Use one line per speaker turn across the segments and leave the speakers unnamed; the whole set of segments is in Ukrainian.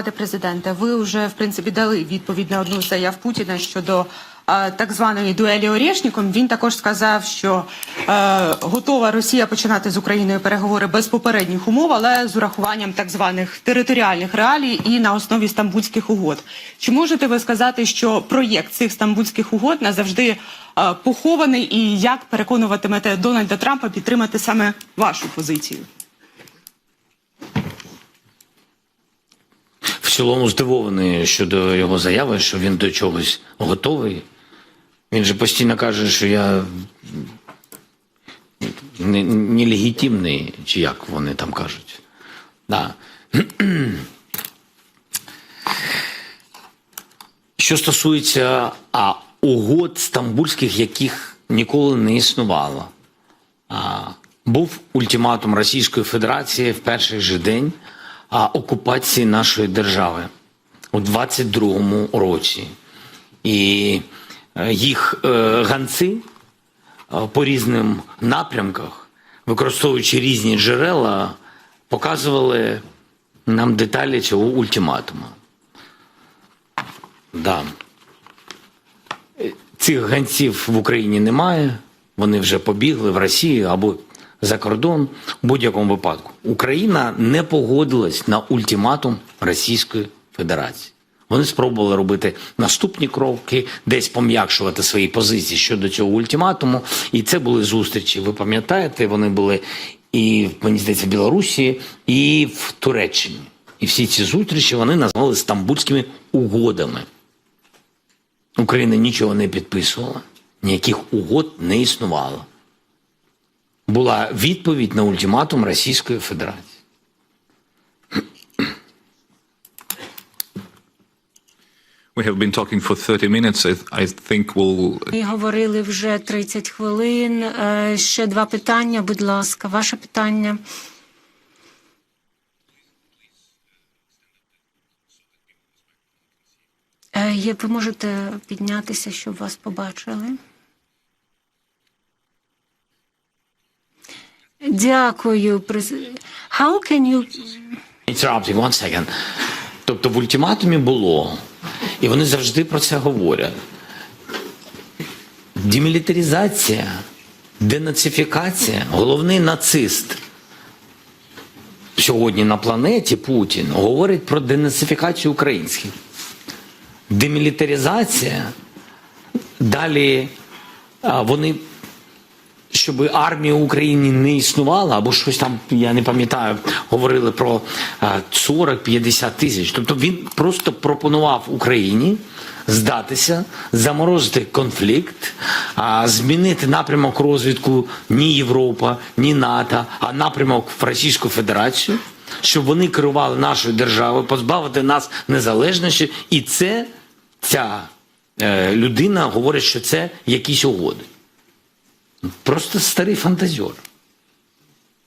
Пане президенте, ви вже в принципі дали відповідь на одну заяв Путіна щодо е, так званої дуелі Орєшніком. Він також сказав, що е, готова Росія починати з Україною переговори без попередніх умов, але з урахуванням так званих територіальних реалій і на основі стамбульських угод. Чи можете ви сказати, що проєкт цих стамбульських угод назавжди е, похований, і як переконуватимете Дональда Трампа підтримати саме вашу позицію?
Цілому здивований щодо його заяви, що він до чогось готовий. Він же постійно каже, що я не- нелегітимний, чи як вони там кажуть. Да. Що стосується а, угод стамбульських, яких ніколи не існувало. А, був ультиматум Російської Федерації в перший же день окупації нашої держави у 22-му році. І е, їх е, ганці е, по різним напрямках, використовуючи різні джерела, показували нам деталі цього ультиматуму. Да. Цих ганців в Україні немає. Вони вже побігли в Росію або за кордон. У будь-якому випадку Україна не погодилась на ультиматум Російської Федерації. Вони спробували робити наступні кроки, десь пом'якшувати свої позиції щодо цього ультиматуму. І це були зустрічі. Ви пам'ятаєте, вони були і мені здається в Білорусі, і в Туреччині. І всі ці зустрічі вони назвали стамбульськими угодами. Україна нічого не підписувала, ніяких угод не існувало. Була відповідь на ультиматум Російської Федерації.
We have been talking for 30 minutes. I, think we'll
Ми говорили вже 30 хвилин. Е, Ще два питання, будь ласка. Ваше питання. Е, ви можете піднятися, щоб вас побачили. Дякую. през- How can you...
Interrupting, one second. Тобто в ультиматумі було, і вони завжди про це говорять. Демілітаризація, денацифікація, головний нацист сьогодні на планеті Путін говорить про денацифікацію українських. Демілітаризація, далі вони щоб армія України не існувала, або щось там, я не пам'ятаю, говорили про 40-50 тисяч. Тобто він просто пропонував Україні здатися, заморозити конфлікт, змінити напрямок розвідку ні Європа, ні НАТО, а напрямок в Російську Федерацію, щоб вони керували нашою державою, позбавити нас незалежності. І це ця е, людина говорить, що це якісь угоди. Просто старий фантазер.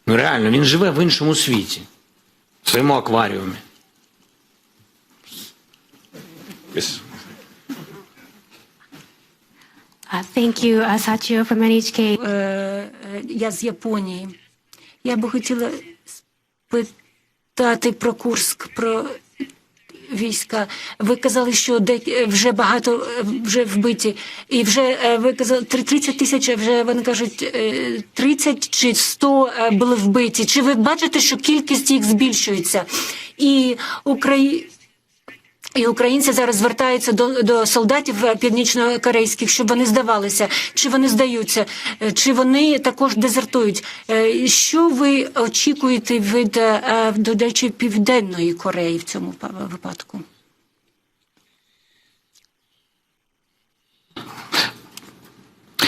Ну реально, він живе в іншому світі, в своєму акваріумі.
yes.
Uh, Thank you, uh, Sachio from NHK.
Е, е, Я з Японії. Я би хотіла спитати про Курск, про війська. Ви казали, що де вже багато е, вже вбиті, і вже е, ви казали три- 30 тисяч. Вже вони кажуть е, 30 чи 100 е, були вбиті. Чи ви бачите, що кількість їх збільшується? І Україна. І українці зараз звертаються до, до солдатів е, північнокорейських, щоб вони здавалися, чи вони здаються, е, чи вони також дезертують. Е, Що ви очікуєте від до речі, південної Кореї в цьому випадку?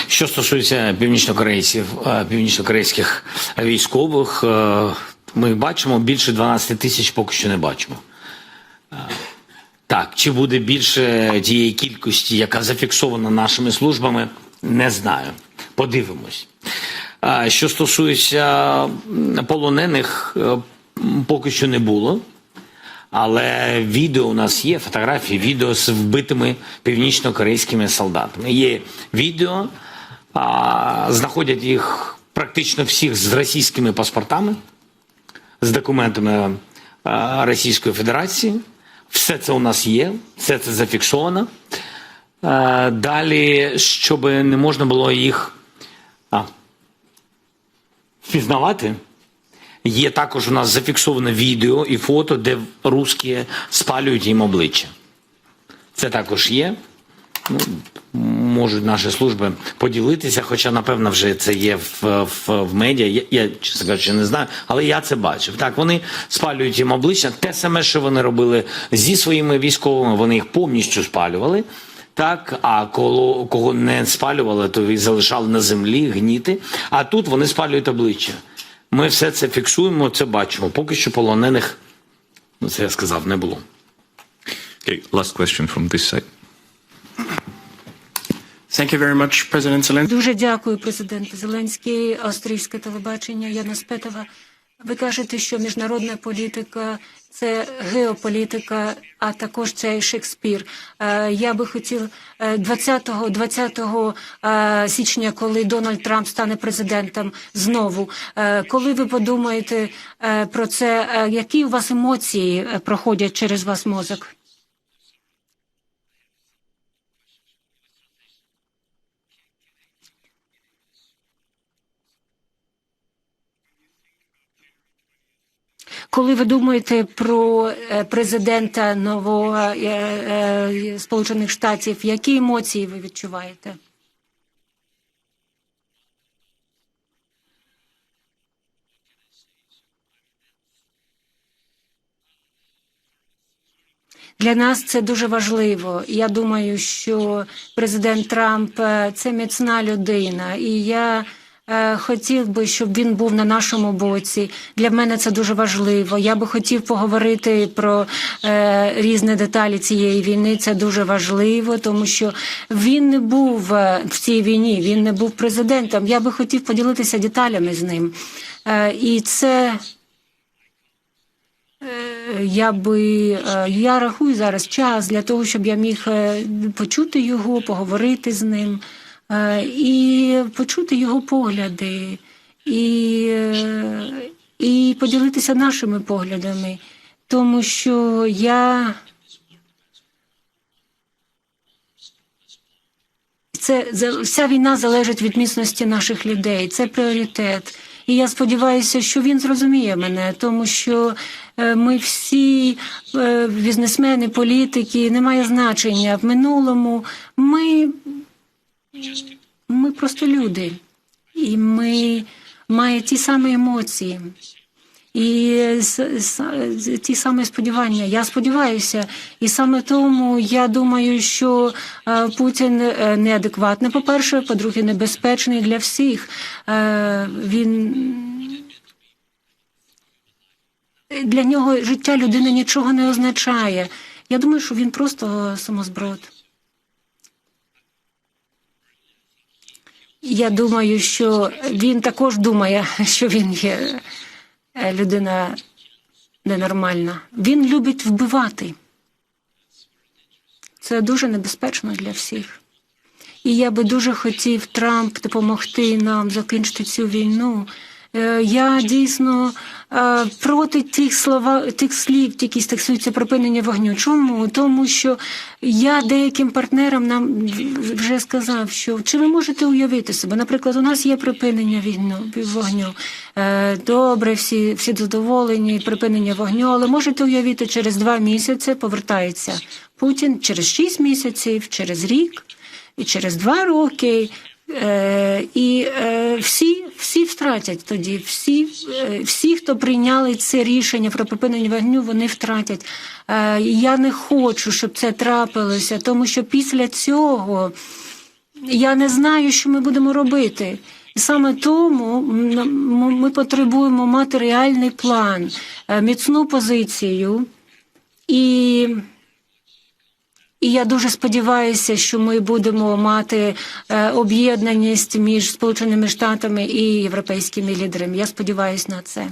Що стосується північнокорейців, північнокорейських військових, ми бачимо більше 12 тисяч поки що не бачимо. Е, Так, чи буде більше тієї кількості, яка зафіксована нашими службами, не знаю. Подивимось. Що стосується полонених, е, поки що не було. Але відео у нас є, фотографії, відео з вбитими північно-корейськими солдатами. Є відео, знаходять їх практично всіх з російськими паспортами, з документами а, Російської Федерації. Все це у нас є, все це зафіксовано. Далі, щоб не можна було їх а, впізнавати. Є також у нас зафіксоване відео і фото, де русські спалюють їм обличчя. Це також є. Ну, можуть наші служби поділитися, хоча, напевно, вже це є в, в, в медіа. Я, я, чесно кажучи, не знаю, але я це бачив. Так, вони спалюють їм обличчя. Те саме, що вони робили зі своїми військовими, вони їх повністю спалювали. Так, а коло, кого не спалювали, то їх залишали на землі гніти. А тут вони спалюють обличчя. Ми все це фіксуємо, це бачимо. Поки що полонених, ну це я сказав, не було.
Okay, last question from this side.
Thank you very much, President Zelensky.
Дуже дякую, президент Зеленський, австрійське телебачення Яна Спетова. Ви кажете, що міжнародна політика це геополітика, а також це і Шекспір. Е, Я би хотів е, 20, 20 е, січня, коли Дональд Трамп стане президентом знову. Коли ви подумаєте про це, які у вас емоції проходять через вас мозок? Коли ви думаєте про е, президента нового е, е, Сполучених Штатів, які емоції ви відчуваєте? Для нас це дуже важливо. Я думаю, що президент Трамп це міцна людина, і я хотів би, щоб він був на нашому боці. Для мене це дуже важливо. Я би хотів поговорити про е, різні деталі цієї війни. Це дуже важливо, тому що він не був е, в цій війні, він не був президентом. Я би хотів поділитися деталями з ним. Е, і це я би е, я рахую зараз час для того, щоб я міг е, почути його, поговорити з ним е, і почути його погляди, і, е, і поділитися нашими поглядами, тому що я. Це вся війна залежить від міцності наших людей. Це пріоритет. І я сподіваюся, що він зрозуміє мене, тому що е, ми всі е, бізнесмени, політики, немає значення. В минулому ми, ми просто люди, і ми маємо ті самі емоції. І ті самі сподівання. Я сподіваюся, і саме тому я думаю, що е, Путін е, неадекватний, по-перше, по-друге, небезпечний для всіх. Е, Він для нього життя людини нічого не означає. Я думаю, що він просто самозброд. Я думаю, що він також думає, що він є е, людина ненормальна. Він любить вбивати. Це дуже небезпечно для всіх. І я би дуже хотів Трамп допомогти нам закінчити цю війну. Е, Я дійсно е, проти тих слова, тих слів, які стосуються припинення вогню. Чому? Тому що я деяким партнерам нам вже сказав, що чи ви можете уявити себе? Наприклад, у нас є припинення вогню. Е, Добре, всі, всі задоволені, припинення вогню, але можете уявити, через два місяці повертається Путін через шість місяців, через рік і через два роки. Е, і е, всі, всі втратять тоді. Всі, е, всі, хто прийняли це рішення про припинення вогню, вони втратять. Я не хочу, щоб це трапилося, тому що після цього я не знаю, що ми будемо робити. Саме тому ми потребуємо мати реальний план, міцну позицію і. І я дуже сподіваюся, що ми будемо мати е, об'єднаність між Сполученими Штатами і європейськими лідерами. Я сподіваюся на це.